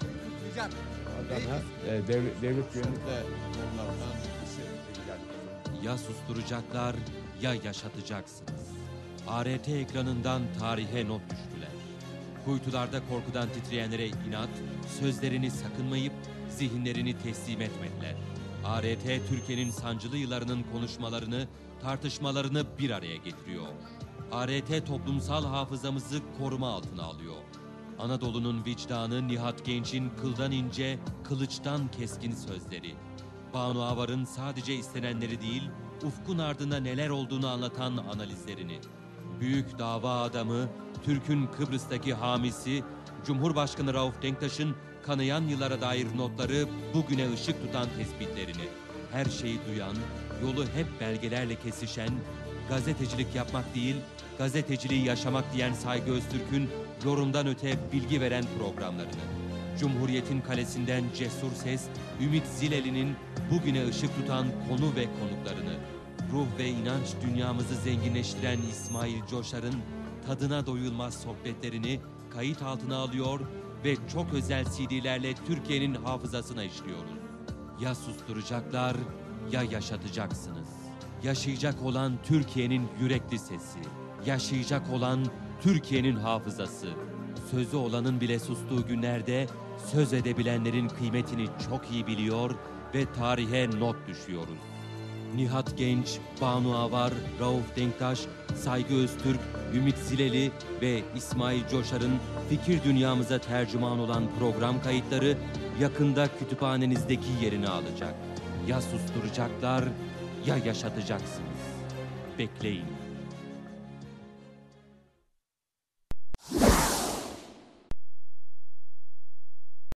Tutmayacak. Adana e, devlet, devlet ilgilendir. Ya susturacaklar ya yaşatacaksınız. ART ekranından tarihe not düştüler. Kuytularda korkudan titreyenlere inat, sözlerini sakınmayıp zihinlerini teslim etmediler. ART Türkiye'nin sancılı yıllarının konuşmalarını, tartışmalarını bir araya getiriyor. ART toplumsal hafızamızı koruma altına alıyor. Anadolu'nun vicdanı Nihat Genç'in kıldan ince, kılıçtan keskin sözleri. Banu Avar'ın sadece istenenleri değil, ufkun ardında neler olduğunu anlatan analizlerini. Büyük dava adamı, Türk'ün Kıbrıs'taki hamisi, Cumhurbaşkanı Rauf Denktaş'ın kanayan yıllara dair notları bugüne ışık tutan tespitlerini. Her şeyi duyan, yolu hep belgelerle kesişen, gazetecilik yapmak değil, gazeteciliği yaşamak diyen Saygı Öztürk'ün yorumdan öte bilgi veren programlarını. Cumhuriyet'in kalesinden cesur ses, Ümit Zileli'nin bugüne ışık tutan konu ve konuklarını, ruh ve inanç dünyamızı zenginleştiren İsmail Coşar'ın tadına doyulmaz sohbetlerini kayıt altına alıyor ve çok özel CD'lerle Türkiye'nin hafızasına işliyoruz. Ya susturacaklar ya yaşatacaksınız. Yaşayacak olan Türkiye'nin yürekli sesi. Yaşayacak olan Türkiye'nin hafızası. Sözü olanın bile sustuğu günlerde söz edebilenlerin kıymetini çok iyi biliyor ve tarihe not düşüyoruz. Nihat Genç, Banu Avar, Rauf Denktaş, Saygı Öztürk, Ümit Zileli ve İsmail Coşar'ın fikir dünyamıza tercüman olan program kayıtları yakında kütüphanenizdeki yerini alacak. Ya susturacaklar ya yaşatacaksınız. Bekleyin.